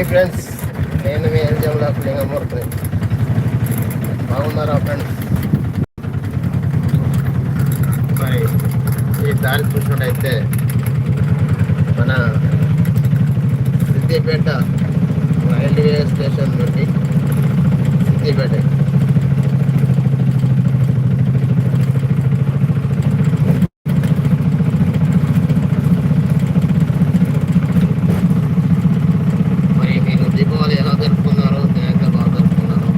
హే friends నేను మీ ఎల్జంలో లింగమూర్తి బాగున్నారా friends మరి ఈ దారి చూసినట్టయితే మన సిద్దిపేట రైల్వే స్టేషన్ నుండి సిద్దిపేట మరి మీరు దీపావళి ఎలా జరుపుకున్నారు ఎంత బాగా జరుపుకున్నారు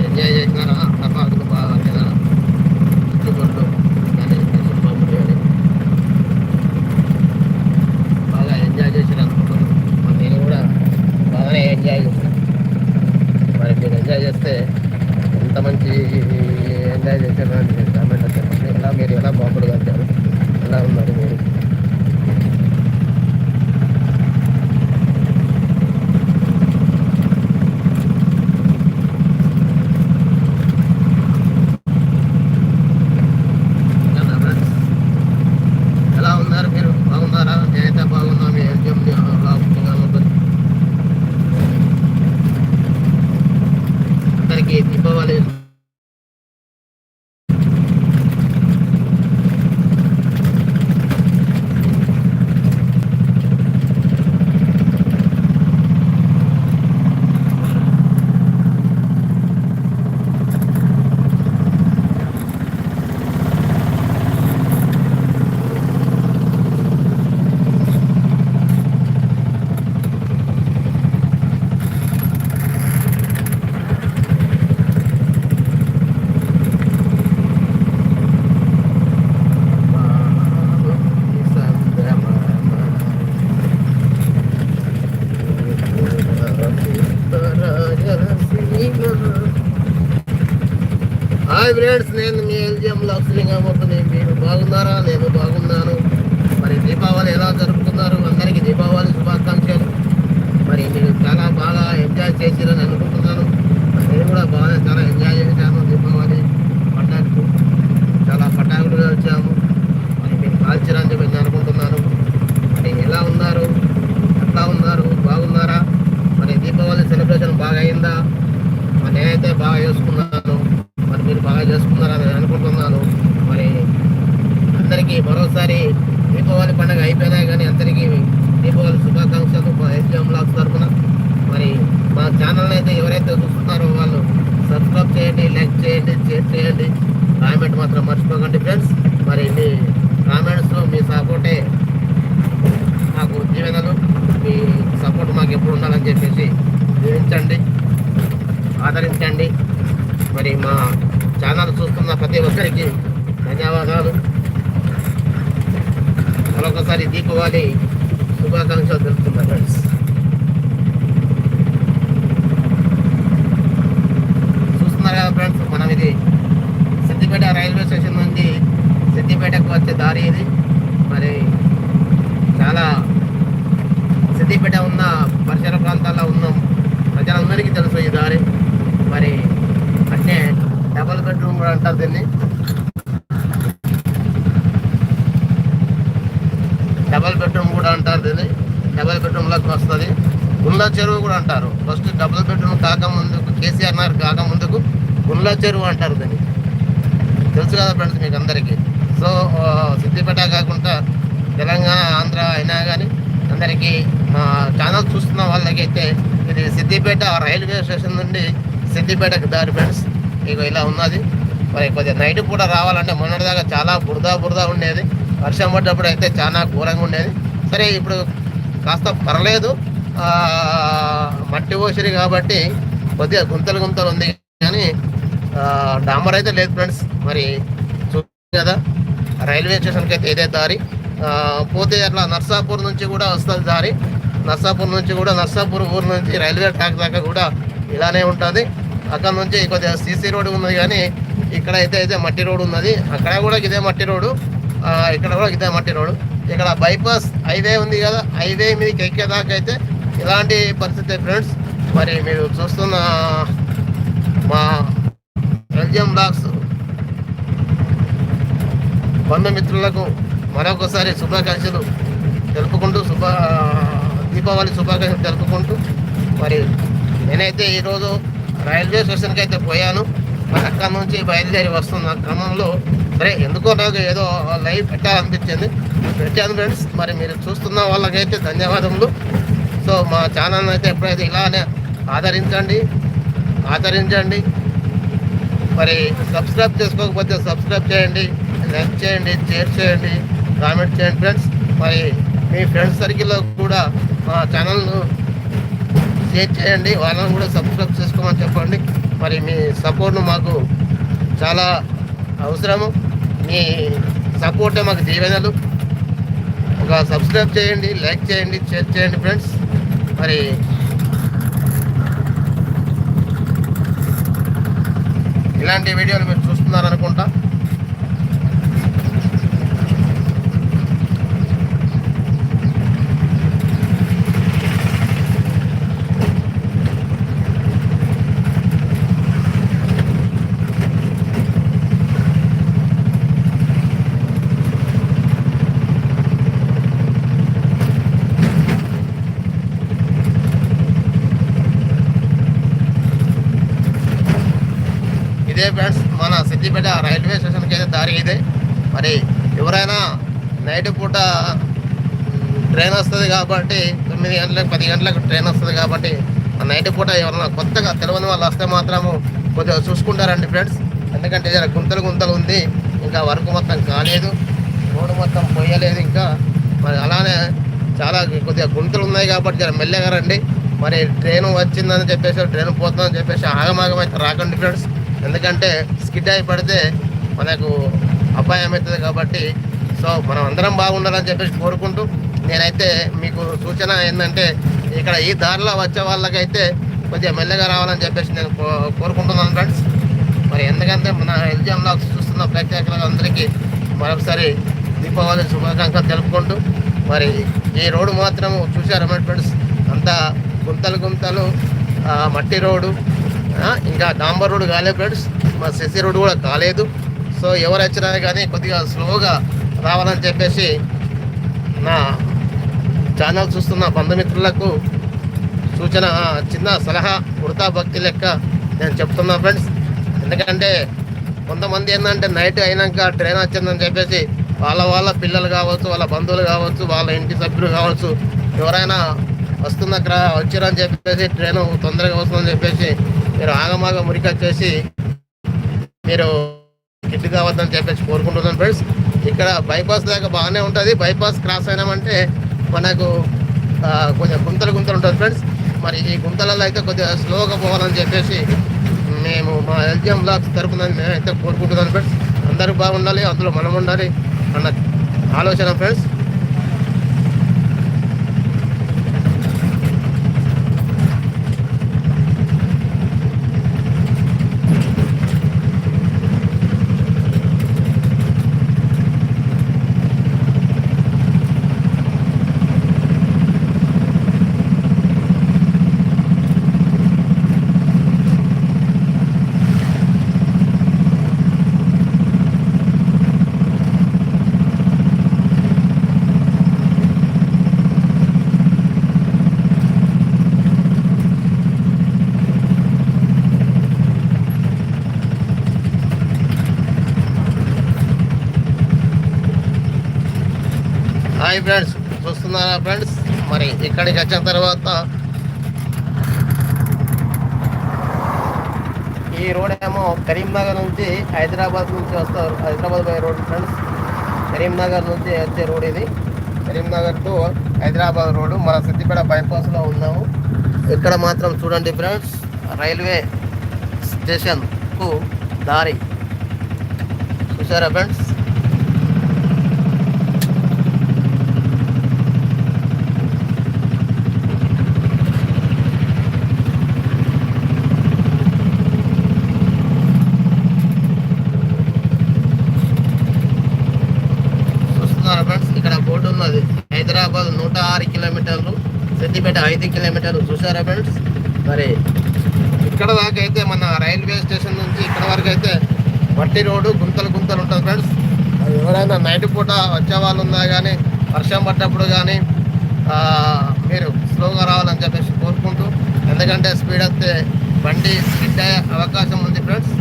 ఎంజాయ్ చేసినారా టపాకులు బాగా లేదా చుట్టుకొట్టు కానీ చుట్టుపక్కల కానీ బాగా ఎంజాయ్ చేసిన అనుకుంటున్నాను మరి నేను కూడా బాగానే ఎంజాయ్ చేసిన మరి మీరు ఎంజాయ్ చేస్తే ఎంత మంచి ఎంజాయ్ చేశారు అని మీరు కామెంట్ చెప్పండి ఎలా మీరు ఎలా బాగుపడు కట్టారు ఎలా ఉన్నారు మీరు ఎలా ఫ్రెండ్స్? ఎలా ఉన్నారు మీరు బాగున్నారా నేనైతే బాగున్నా మీ ఎల్జిఎం ఉంటుంది అందరికీ ఫ్రెండ్స్ నేను మీ ఎల్జిఎం లక్ష్మీలింగమూర్తిని మీరు బాగున్నారా? నేను బాగున్నాను. మరి దీపావళి ఎలా జరుపుతున్నారు అందరికీ దీపావళి శుభాకాంక్షలు. మరి మీరు చాలా బాగా ఎంజాయ్ చేసిరని అనుకుంటున్నాను. నేను కూడా బాగా చాలా ఎంజాయ్ చేశాను దీపావళి పండగకు చాలా పటాకులు వచ్చాము మరి మీరు కాల్చిరని చెప్పి నేను అనుకుంటున్నాను మరి ఎలా ఉన్నారు ఎట్లా ఉన్నారు బాగున్నారా మరి దీపావళి సెలబ్రేషన్ బాగా అయిందా మరి నేనైతే బాగా చేసుకున్నాను మరి మీరు బాగా చేసుకున్నారని నేను అనుకుంటున్నాను మరి అందరికీ మరోసారి దీపావళి పండుగ అయిపోయినా కానీ అందరికీ దీపావళి శుభాకాంక్షలు మా ఎస్ఎం బ్లాగ్స్ తరఫున మరి మా ఛానల్ అయితే ఎవరైతే చూస్తున్నారో వాళ్ళు సబ్స్క్రైబ్ చేయండి లైక్ చేయండి షేర్ చేయండి కామెంట్ మాత్రం మర్చిపోకండి ఫ్రెండ్స్ మరి మీ కామెంట్స్లో మీ సపోర్టే మాకు దీవెనలు మీ ఉండాలని చెప్పేసి దీవించండి ఆదరించండి. మరి మా ఛానల్ చూస్తున్న ప్రతి ఒక్కరికి ధన్యవాదాలు. మరొకసారి దీపావళి శుభాకాంక్షలు తెలుపుతున్నా ఫ్రెండ్స్. చూస్తున్నారు కదా ఫ్రెండ్స్ మనం ఇది సిద్దిపేట రైల్వే స్టేషన్ నుండి సిద్దిపేటకు వచ్చే దారి ఇది. మరి చాలా సిద్దిపేట ఉన్న పరిసర ప్రాంతాల్లో ఉన్నాం. ప్రజలందరికీ తెలుసు ఈ దారి. మరి అంటే డబల్ బెడ్రూమ్ కూడా అంటారు దీన్ని. డబల్ బెడ్రూమ్ కూడా అంటారు దీన్ని. డబల్ బెడ్రూమ్లోకి వస్తుంది. గుండ్ల చెరువు కూడా అంటారు. ఫస్ట్ డబుల్ బెడ్రూమ్ కాకముందుకు కేసీఆర్ నగర్ కాక ముందుకు గుండ్ల చెరువు అంటారు దీన్ని. తెలుసు కదా ఫ్రెండ్స్ మీకు అందరికీ సో సిద్దిపేట కాకుండా తెలంగాణ ఆంధ్ర అయినా కానీ అందరికీ మా ఛానల్ చూస్తున్న వాళ్ళకైతే ఇది సిద్దిపేట రైల్వే స్టేషన్ నుండి సిద్దిపేటకు దారి ఫ్రెండ్స్. ఇక ఇలా ఉన్నది. మరి కొద్దిగా నైట్ పూట రావాలంటే మొన్నటిదాకా చాలా బురద బురద ఉండేది. వర్షం పడ్డప్పుడు అయితే చాలా ఘోరంగా ఉండేది. సరే ఇప్పుడు కాస్త పర్లేదు. మట్టి పోసిరి కాబట్టి కొద్దిగా గుంతలు గుంతలు ఉంది కానీ డాంబర్ అయితే లేదు ఫ్రెండ్స్. మరి చూ కదా రైల్వే స్టేషన్కి అయితే ఇదే దారి. పోతే అట్లా నర్సాపూర్ నుంచి కూడా వస్తుంది దారి. నర్సాపూర్ నుంచి కూడా నర్సాపూర్ ఊరు నుంచి రైల్వే ట్రాక్ దాకా కూడా ఇలానే ఉంటుంది. అక్కడ నుంచి కొద్దిగా సీసీ రోడ్ ఉన్నది కానీ ఇక్కడ అయితే అయితే మట్టి రోడ్ ఉన్నది. అక్కడ కూడా ఇదే మట్టి రోడ్డు. ఇక్కడ కూడా ఇదే మట్టి రోడ్డు. ఇక్కడ బైపాస్ హైవే ఉంది కదా హైవే మీదకి ఎక్కేదాకా అయితే ఇలాంటి పరిస్థితి ఫ్రెండ్స్. మరి మీరు చూస్తున్న మా ఎల్జిఎం బ్లాగ్స్ బంధుమిత్రులకు మరొకసారి శుభాకాంక్షలు తెలుపుకుంటూ శుభ దీపావళి శుభాకాంక్షలు తెలుపుకుంటూ మరి నేనైతే ఈరోజు రైల్వే స్టేషన్కి అయితే పోయాను. మరి అక్కడ నుంచి బయలుదేరి వస్తున్న. క్రమంలో సరే ఎందుకో నాకు ఏదో లైవ్ పెట్టాలనిపించింది. పెట్టాను ఫ్రెండ్స్ మరి మీరు చూస్తున్న వాళ్ళకైతే ధన్యవాదములు. సో మా ఛానల్ అయితే ఎప్పుడైతే ఇలానే ఆదరించండి ఆదరించండి. మరి సబ్స్క్రైబ్ చేసుకోకపోతే సబ్స్క్రైబ్ చేయండి లైక్ చేయండి షేర్ చేయండి. కామెంట్ చేయండి ఫ్రెండ్స్ మరి మీ ఫ్రెండ్స్ సర్కిల్లో కూడా మా ఛానల్ను షేర్ చేయండి. వాళ్ళని కూడా సబ్స్క్రైబ్ చేసుకోమని చెప్పండి. మరి మీ సపోర్ట్ను మాకు చాలా అవసరము. మీ సపోర్టే మాకు దీవెనలు. ఒక సబ్స్క్రైబ్ చేయండి లైక్ చేయండి షేర్ చేయండి ఫ్రెండ్స్ మరి ఇలాంటి వీడియోలు మీరు చూస్తున్నారు అనుకుంటా ఇదే ఫ్రెండ్స్ మన సిద్దిపేట రైల్వే స్టేషన్కి అయితే దారి ఇదే. మరి ఎవరైనా నైట్ పూట ట్రైన్ వస్తుంది కాబట్టి తొమ్మిది గంటలకు పది గంటలకు ట్రైన్ వస్తుంది కాబట్టి ఆ నైట్ పూట ఎవరైనా కొత్తగా తెలియని వాళ్ళు వస్తే మాత్రము కొద్దిగా చూసుకుంటారండి ఫ్రెండ్స్. ఎందుకంటే జర గుంతలు గుంతలు ఉంది. ఇంకా వర్క్ మొత్తం కాలేదు. రోడ్డు మొత్తం పోయలేదు ఇంకా. మరి అలానే చాలా కొద్దిగా గుంతలు ఉన్నాయి కాబట్టి జర మెల్లగా రండి. మరి ట్రైన్ వచ్చిందని చెప్పేసి ట్రైన్ పోతుందని చెప్పేసి ఆగమాగం అయితే రాకండి ఫ్రెండ్స్. ఎందుకంటే స్కిడ్ అయి పడితే మనకు అపాయం అవుతుంది కాబట్టి సో మనం అందరం బాగుండాలని చెప్పేసి కోరుకుంటూ నేనైతే మీకు సూచన ఏంటంటే ఇక్కడ ఈ దారిలో వచ్చే వాళ్ళకైతే కొద్దిగా మెల్లగా రావాలని చెప్పేసి నేను కో- కోరుకుంటున్నాను ఫ్రెండ్స్. మరి ఎందుకంటే మన ఎల్జిఎం లాక్స్ చూస్తున్న ప్రేక్షకులందరికీ మరొకసారి దీపావళి శుభాకాంక్షలు తెలుపుకుంటూ మరి ఈ రోడ్డు మాత్రం చూశారు ఫ్రెండ్స్? అంతా గుంతలు గుంతలు మట్టి రోడ్డు ఇంకా డాంబర్ రోడ్డు కాలేదు ఫ్రెండ్స్. మా సిసి రోడ్డు కూడా కాలేదు. సో ఎవరు వచ్చినా కానీ కొద్దిగా స్లోగా రావాలని చెప్పేసి నా ఛానల్ చూస్తున్న బంధుమిత్రులకు సూచన చిన్న సలహా వృతా భక్తి లెక్క నేను చెప్తున్నా ఫ్రెండ్స్. ఎందుకంటే కొంతమంది ఏంటంటే నైట్ అయినాక ట్రైన్ వచ్చిందని చెప్పేసి వాళ్ళ వాళ్ళ పిల్లలు కావచ్చు వాళ్ళ బంధువులు కావచ్చు వాళ్ళ ఇంటి సభ్యులు కావచ్చు ఎవరైనా వస్తున్న క్రా వచ్చారని చెప్పేసి ట్రైన్ తొందరగా వస్తుందని చెప్పేసి మీరు ఆగమాగ మురికొచ్చేసి మీరు కిట్ కావద్దని చెప్పేసి కోరుకుంటున్నాను ఫ్రెండ్స్. ఇక్కడ బైపాస్ దాకా బాగానే ఉంటుంది. బైపాస్ క్రాస్ అయినామంటే మనకు కొంచెం గుంతలు గుంతలు ఉంటుంది ఫ్రెండ్స్. మరి ఈ గుంతలలో అయితే కొద్దిగా స్లోగా పోవాలని చెప్పేసి మేము మా ఎల్జిఎం బ్లాక్స్ తరఫున మేమైతే కోరుకుంటున్నాను ఫ్రెండ్స్. అందరూ బాగుండాలి అందులో మనం ఉండాలి అన్న ఆలోచన ఫ్రెండ్స్. హాయ్ ఫ్రెండ్స్ చూస్తున్నారా ఫ్రెండ్స్? మరి ఇక్కడికి వచ్చిన తర్వాత ఈ రోడ్ ఏమో కరీంనగర్ నుంచి హైదరాబాద్ నుంచి వస్తారు. హైదరాబాద్ పోయే రోడ్ ఫ్రెండ్స్. కరీంనగర్ నుంచి వచ్చే రోడ్ ఇది. Karimnagar to Hyderabad road. మన సిద్దిపేట బైపాస్లో ఉన్నాము. ఇక్కడ మాత్రం చూడండి ఫ్రెండ్స్ రైల్వే స్టేషన్కు దారి. చూసారా ఫ్రెండ్స్ చూస్తున్నారా ఫ్రెండ్స్ ఇక్కడ బోర్డు ఉన్నది హైదరాబాద్ నూట ఆరు కిలోమీటర్లు సిద్దిపేట ఐదు కిలోమీటర్లు చూసారా ఫ్రెండ్స్? మరి ఇక్కడ దాకా అయితే మన రైల్వే స్టేషన్ నుంచి ఇక్కడ వరకు అయితే మట్టి రోడ్డు గుంతలు గుంతలు ఉంటుంది ఫ్రెండ్స్. అది ఎవరైనా నైట్ పూట వచ్చే వాళ్ళు ఉన్నా కానీ వర్షం పడ్డప్పుడు కానీ మీరు స్లోగా రావాలని చెప్పేసి కోరుకుంటూ ఎందుకంటే స్పీడ్ వస్తే బండి స్కిడ్ అయ్యే అవకాశం ఉంది ఫ్రెండ్స్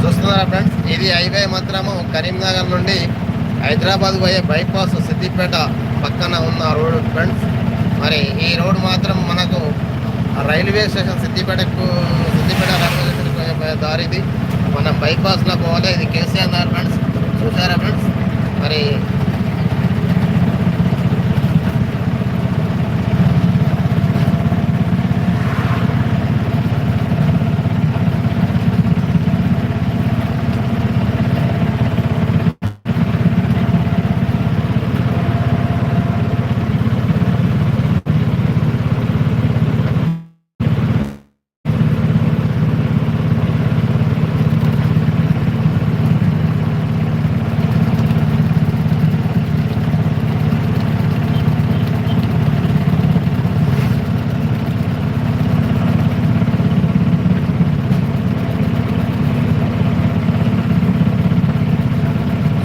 చూస్తున్నారా ఫ్రెండ్స్ ఇది హైవే మాత్రము కరీంనగర్ నుండి హైదరాబాద్ పోయే బైపాస్ సిద్దిపేట పక్కన ఉన్న రోడ్ ఫ్రెండ్స్. మరి ఈ రోడ్ మాత్రం మనకు రైల్వే స్టేషన్ సిద్దిపేటకు సిద్దిపేట రైల్వే స్టేషన్కి పోయే దారిది. మనం బైపాస్లో పోవాలి. ఇది కేసీఆర్ ఫ్రెండ్స్. చూసారా ఫ్రెండ్స్? మరి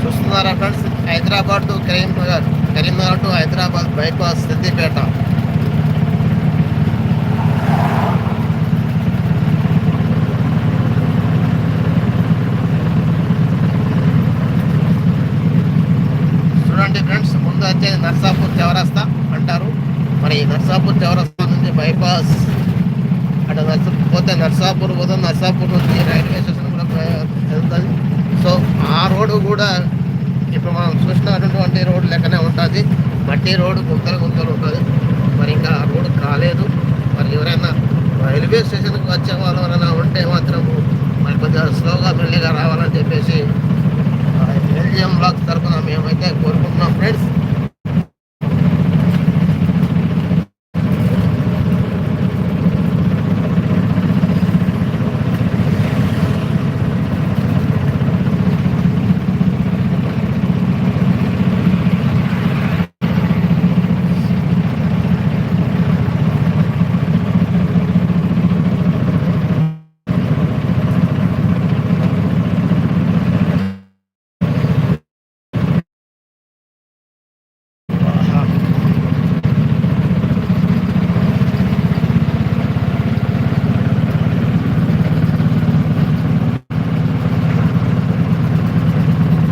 చూస్తున్నారా friends Hyderabad to Karimnagar Karimnagar to Hyderabad bypass Siddipet. చూడండి ఫ్రెండ్స్ ముందు వచ్చేది నర్సాపూర్ చౌరస్తా అంటారు. మరి నర్సాపూర్ చౌరస్తా నుంచి బైపాస్ అటు నర్స పోతే నర్సాపూర్ పోతే నర్సాపూర్ నుంచి రైల్వే స్టేషన్ కూడా వెళ్తుంది. సో ఆ రోడ్డు కూడా ఇప్పుడు మనం చూసినటువంటి రోడ్డు లెక్కనే ఉంటుంది. మట్టి రోడ్డు గుంతలు గుంతలు ఉంటుంది. మరి ఇంకా ఆ రోడ్డు కాలేదు. మరి ఎవరైనా రైల్వే స్టేషన్కి వచ్చే వాళ్ళు ఎవరైనా ఉంటే మాత్రము మరి కొద్దిగా స్లోగా మెల్లిగా రావాలని చెప్పేసి ఎల్జిఎం బ్లాక్ తరఫున మేమైతే కోరుకుంటున్నాం ఫ్రెండ్స్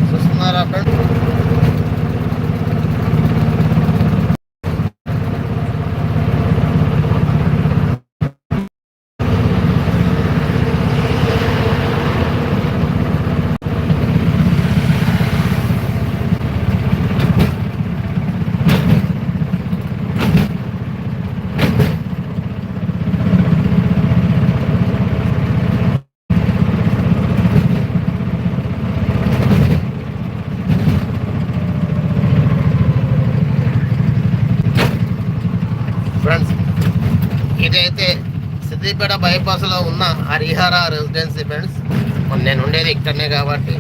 చూస్తున్నారా ఫ్రెండ్స్ ఫ్రెండ్స్ అయితే సిద్దిపేట బైపాస్లో ఉన్న హరిహర రెసిడెన్సీ ఫ్రెండ్స్ నేను ఉండేది ఇక్కడనే కాబట్టి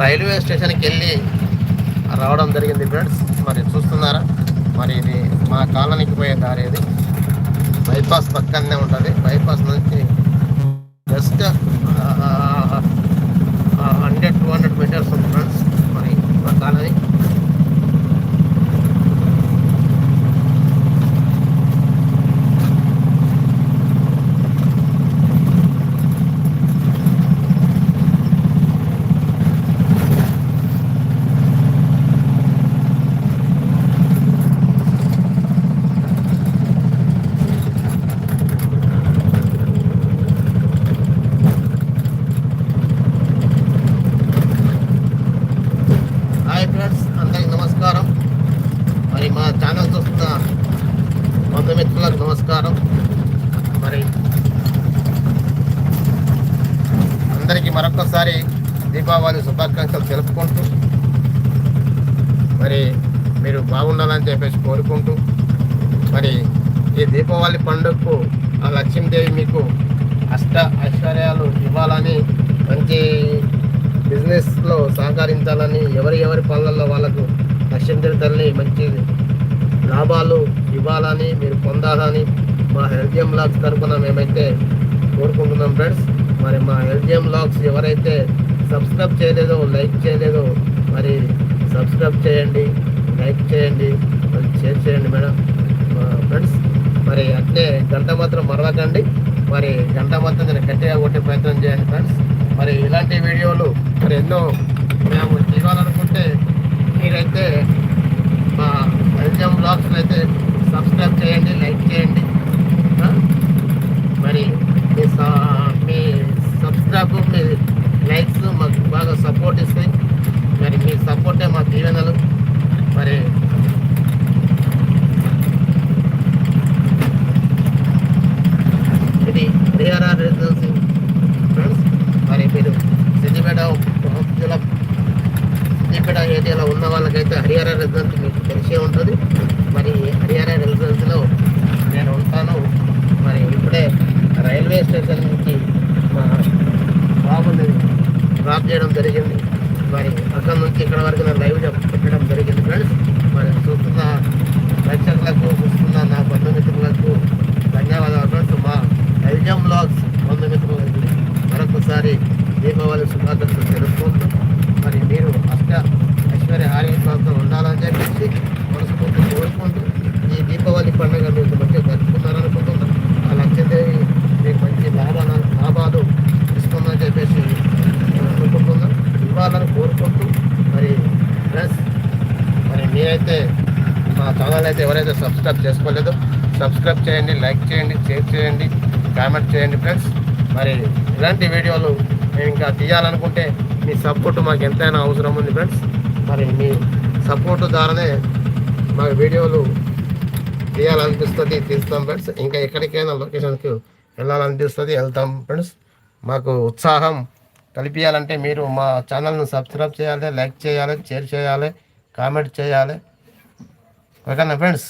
రైల్వే స్టేషన్కి వెళ్ళి రావడం జరిగింది ఫ్రెండ్స్ మరి చూస్తున్నారా మరి ఇది మా కాలనీకి పోయే దారి ఇది బైపాస్ పక్కనే ఉంటుంది బైపాస్ నుంచి just hundred two hundred metres ఉంది ఫ్రెండ్స్ మరి మా కాలనీ చేస్తున్నారు మరి అందరికీ మరొకసారి దీపావళి శుభాకాంక్షలు తెలుపుకుంటూ మరి మీరు బాగుండాలని చెప్పేసి కోరుకుంటూ మరి ఈ దీపావళి పండుగకు ఆ లక్ష్మీదేవి మీకు అష్ట ఐశ్వర్యాలు ఇవ్వాలని మంచి బిజినెస్లో సహకరించాలని ఎవరి ఎవరి పనులలో వాళ్ళకు లక్ష్మీదేవి తల్లి మంచి లాభాలు ఇవ్వాలని మీరు పొందాలని మా ఎల్జిఎం లాగ్స్ తరఫున మేమైతే కోరుకుంటున్నాం ఫ్రెండ్స్. మరి మా ఎల్జిఎం లాగ్స్ ఎవరైతే సబ్స్క్రైబ్ చేయలేదో లైక్ చేయలేదో మరి సబ్స్క్రైబ్ చేయండి లైక్ చేయండి మరి షేర్ చేయండి మేడం. ఫ్రెండ్స్ మరి అట్లే గంట మాత్రం మరవకండి. మరి గంట మాత్రం నేను గట్టిగా కొట్టే ప్రయత్నం చేయండి ఫ్రెండ్స్. మరి ఇలాంటి వీడియోలు మరి ఎన్నో మేము తీయాలనుకుంటే మీరైతే మా ఎల్జిఎం బ్లాగ్స్ అయితే సబ్స్క్రైబ్ చేయండి లైక్ చేయండి. మీ మీ సబ్స్క్రైబ్ మీ లైక్స్ మాకు బాగా సపోర్ట్ ఇస్తాయి మరి మీ సపోర్టే మా దీవెనలు మరి ఇది హరిహరార్ రెసిడెన్సీ ఫ్రెండ్స్ మరి మీరు సిద్దిపేట జిల్లా సిద్దిపేట ఏరియాలో ఉన్న వాళ్ళకైతే హరిహర రెసిడెన్సీ మీకు తెలిసే ఉంటుంది మరి హరిహర రెసిడెన్సీలో నేను ఉంటాను మరి ఇప్పుడే రైల్వే స్టేషన్ నుంచి మా బాబుని డ్రాప్ చేయడం జరిగింది మరి అక్కడ నుంచి ఇక్కడ వరకు నేను లైవ్ పెట్టడం జరిగింది ఫ్రెండ్స్ మరి చూస్తున్న ప్రేక్షకులకు చూస్తున్న నా బంధుమిత్రులకు ధన్యవాదాలు ఫ్రెండ్స్ మా ఎల్జమ్ బ్లాగ్స్ బంధుమిత్రులకు మరొకసారి దీపావళి శుభాకాంక్షలు తెలుపుకుంటూ మరి మీరు అష్ట ఐశ్వర్య ఆరోగ్యంతో ఉండాలని చెప్పేసి మనస్ఫూర్తి కోరుకుంటూ ఈ దీపావళి పండుగ మీరు మంచిగా జరుపుకున్నారనుకుంటున్నాం ఆ లక్ష్మీదేవి మీకు మంచి లాభాల లాభాలు ఇస్తుందని చెప్పేసి అనుకుంటున్నాం ఇవ్వాలని కోరుకుంటూ మరి ప్లస్ మరి మీరైతే మా ఛానల్ అయితే ఎవరైతే సబ్స్క్రైబ్ చేసుకోలేదు. సబ్స్క్రైబ్ చేయండి లైక్ చేయండి షేర్ చేయండి కామెంట్ చేయండి ఫ్రెండ్స్ మరి ఇలాంటి వీడియోలు మేము ఇంకా తీయాలనుకుంటే మీ సపోర్ట్ మాకు ఎంతైనా అవసరం ఉంది ఫ్రెండ్స్ మరి మీ సపోర్ట్ ద్వారానే మా వీడియోలు తీయాలనిపిస్తుంది తీస్తాం ఫ్రెండ్స్ ఇంకా ఎక్కడికైనా లొకేషన్కి వెళ్ళాలనిపిస్తుంది వెళ్తాం ఫ్రెండ్స్ మాకు ఉత్సాహం కలిపియాలంటే మీరు మా ఛానల్ను సబ్స్క్రైబ్ చేయాలి లైక్ చేయాలి షేర్ చేయాలి కామెంట్ చేయాలి. ఓకేనా ఫ్రెండ్స్